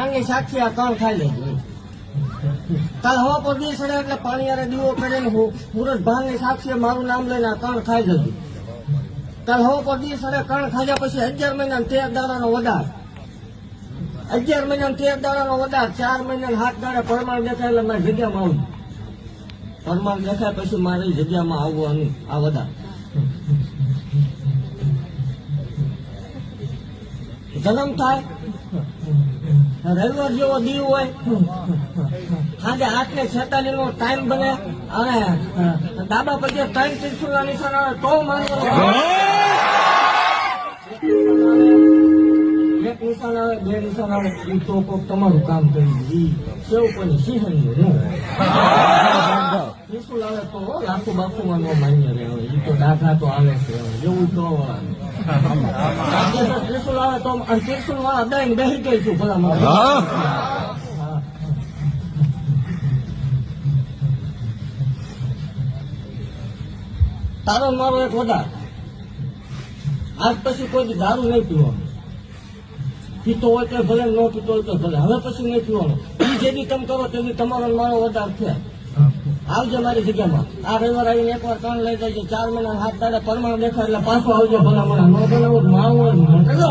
કાનની સાક્ષી આ કણ ખાઈ લે કાલ હવા પર દી સડે એટલે પાણી યારે દીવો કરીને હું મુરત ભાંગે સાક્ષી મારું નામ લઈને આ કણ ખાઈ જજો કાલ હવા પર દી સડે કણ ખાધા પછી અગિયાર મહિના તેર દાડાનો વધાર અગિયાર મહિના તેર દાડાનો વધાર ચાર મહિના હાથ દાડે પરમાણ દેખાય એટલે મારી જગ્યામાં આવું. પરમાણ દેખાય પછી મારી જગ્યામાં આવવાનું, આ વધાર જન્મ થાય? રવિવાર જેવો દીવ હોય? સાંજે આઠ ને છેતાલીસ નો ટાઈમ બને. અને ડાબા પછી ત્રણ ત્રિશુલ નિશાન આવે તો માનવાનું નિશાન આવે બે નિશાન આવે એ તો કોક તમારું કામ કરી ઈ પણ નું? ત્રિશુલ આવે તો લાખો બાપુ માં નો માન્ય રહે એ તો દાખલા તો આવે છે એવું તો ત્રિશુલ આવે તો ત્રિશુલ વાળા દઈને બેસી ગઈ છું ભલા માણસ. તારો મારો એક વધાર આજ પછી કોઈ દારૂ નહીં પીવાનો. પીતો હોય તો ભલે, ન પીતો હોય તો ભલે. હવે પછી નહીં પીવાનો એ જે દી તમે કરો તેવી તમારો મારો વધાર છે. આવજો મારી જગ્યામાં. આ રવિવાર આવીને એકવાર ત્રણ લઈ જાય ચાર મહિના હાથ દાડે પરમાણ દેખાય એટલે પાછો આવજો ભલા મને ન બનાવો તો